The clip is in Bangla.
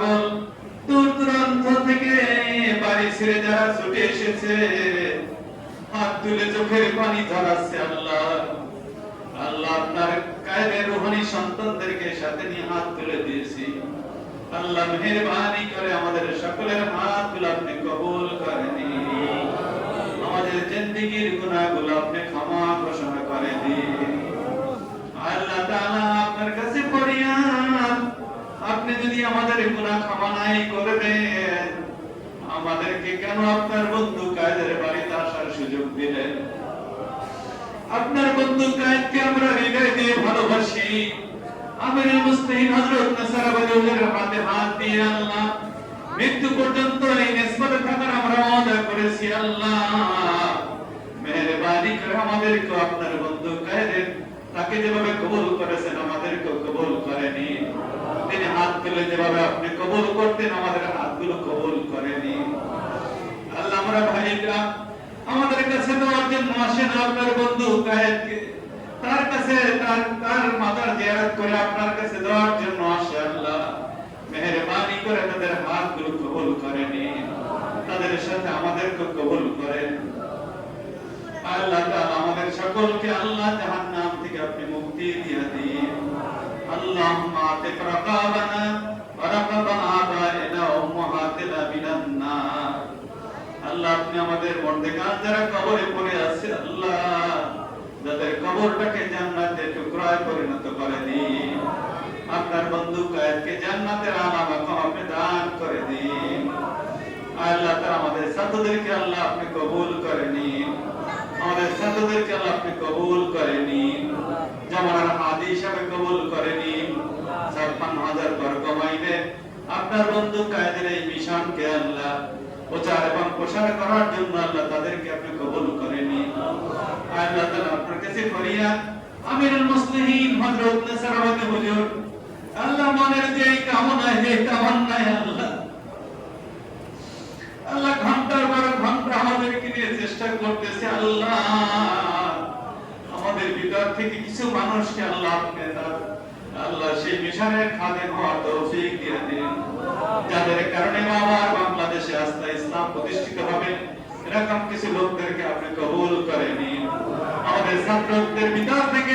পাগল দূর দূরান্ত থেকে বাড়ি ছেড়ে যারা ছুটে এসেছে, হাত তুলে চোখের পানি ধরাচ্ছে আল্লাহ। আল্লাহ আপনার রুহানি সন্তানদেরকে সাথে নিয়ে হাত তুলে দিয়েছি। আল্লাহ মেহেরবানি করে আমাদের সকলের হাতগুলো আপনি কবুল করেন। আমাদের জিন্দিগির গুনাহগুলো আপনি ক্ষমা ঘোষণা করে দিন আল্লাহ তাআলা আপনার কাছে ফরিয়াদ আপনি যদি আমাদের গুনাহ ক্ষমা নাই করে দেন। আমাদেরকে কেন আপনার বন্ধু কায়দের বাড়িতে আসার সুযোগ দিলেন? আপনার বন্ধু কায়েদকে আমরা হৃদয় দিয়ে ভালোবাসি। আমিরুল করে আমাদেরকে আপনার তাকে যেভাবে কবুল করেছেন আমাদেরকে কবুল করেনি। তিনি হাত তুলে যেভাবে আপনি কবুল করতেন, আমাদের হাতগুলো কবুল করেনি। আল্লাহ, আমরা ভাইরা, আমাদের কাছে জন্য আসেন আপনার বন্ধু তার কাছে, তার তার মাতার জিয়ারত করে আপনার কাছে দেওয়ার জন্য আসে আল্লাহ। মেহেরবানি করে তাদের হাতগুলো কবুল করে নিন তাদের সাথে আমাদেরকে কবুল করেন। আল্লাহ তাআলা আমাদের সকলকে আল্লাহ জাহান্নাম থেকে আপনি মুক্তি দিন আমাদের আপনার বন্ধু কায়েদকে জান্নাতের আলা আপনি দান করে দিন। আল্লাহ তাআলা আমাদের ছাত্রদেরকে আল্লাহ আপনি কবুল করে নিন। আমাদের ছাত্রদেরকে আল্লাহ আপনি কবুল করে হিসাবে কবুল করে নিন। ছাপ্পান্ন হাজার বর কমাইলে আপনার বন্ধু কায়েদের এই মিশনকে আল্লাহ প্রচার এবং প্রসার করার জন্য আল্লাহ তাদেরকে আপনি কবুল করে নিন। আল্লাহ তাআলা আপনার কাছে ফরিয়াদ আমিরুল মুসলিমিন হযরত নাসারাবাদী হুজুর, আল্লাহ মনের যে এই কামনা এই তামান্নায় আল্লাহ। আল্লাহ ঘণ্টার পর ঘণ্টা আমাদেরকে নিয়ে চেষ্টা করতেছে আল্লাহ। থেকে কিছু মানুষকে আল্লাহ আল্লাহ সেই মিশনের খাদে হওয়ার তৌফিক দিয়ে দিন। যাদের কারণে আমার বাংলাদেশে আস্থা ইসলাম প্রতিষ্ঠিত হবে, এরকম কিছু লোকদেরকে আপনি কবুল করেনি আমাদের ছাত্রদের ভিতর থেকে